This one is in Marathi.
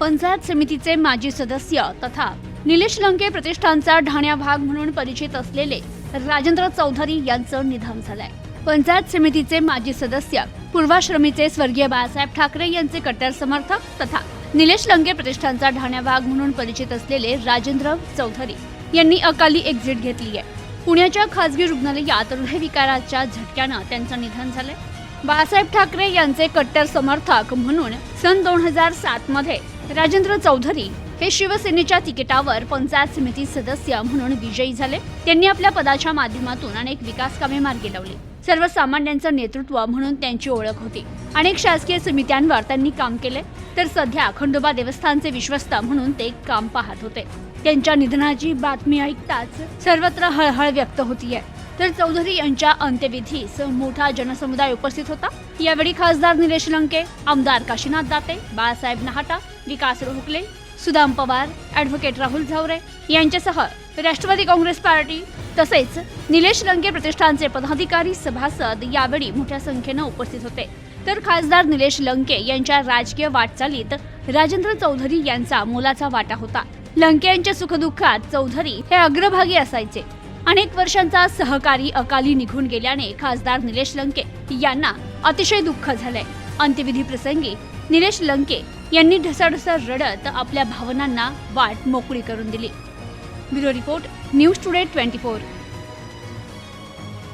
पंचायत समितीचे माजी सदस्य तथा निलेश लंके प्रतिष्ठानचा ढाण्या भाग म्हणून परिचित असलेले राजेंद्र चौधरी यांचं निधन झालंय. पंचायत समितीचे माजी सदस्य पूर्वाश्रमीचे स्वर्गीय बाळासाहेब ठाकरे यांचे कट्टर समर्थक तथा निलेश लंके प्रतिष्ठानचा ढाण्या भाग म्हणून परिचित असलेले राजेंद्र चौधरी यांनी अकाली एक्झिट घेतली आहे. पुण्याच्या खासगी रुग्णालयात हृदयविकाराच्या झटक्यानं त्यांचं निधन झालंय. बाळासाहेब ठाकरे यांचे कट्टर समर्थक म्हणून सन दोन हजार सात मध्ये राजेंद्र चौधरी हे शिवसेनेच्या तिकिटावर पंचायत समिती सदस्य म्हणून विजयी झाले. त्यांनी आपल्या पदाच्या माध्यमातून अनेक विकास कामे मार्गी लावली. सर्वसामान्यांचं नेतृत्व म्हणून त्यांची ओळख होती. अनेक शासकीय समित्यांवर त्यांनी काम केले. तर सध्या खंडोबा देवस्थानचे विश्वस्त म्हणून ते काम पाहत होते. त्यांच्या निधनाची बातमी ऐकताच सर्वत्र हळहळ व्यक्त होतीये. तर चौधरी यांच्या अंत्यविधीस मोठा जनसमुदाय उपस्थित होता. यावेळी खासदार निलेश लंके आमदार काशीनाथ दाते बाळासाहेब नहाटा विकास रोहकले सुदाम पवार ॲडव्होकेट राहुल झावरे यांच्यासह राष्ट्रवादी काँग्रेस पार्टी तसेच निलेश लंके प्रतिष्ठानचे पदाधिकारी सभासद यावेळी मोठ्या संख्येनं उपस्थित होते. तर खासदार निलेश लंके यांच्या राजकीय वाटचालीत राजेंद्र चौधरी यांचा मोलाचा वाटा होता. लंके यांच्या सुखदुःखात चौधरी हे अग्रभागी असायचे. अनेक वर्षांचा सहकारी अकाली निघून गेल्याने खासदार निलेश लंके यांना अतिशय दुःख झालंय. अंत्यविधी प्रसंगी निलेश लंके यांनी ढसाढसा रडत आपल्या भावनांना वाट मोकळी करून दिली. Bureau report news today twenty four.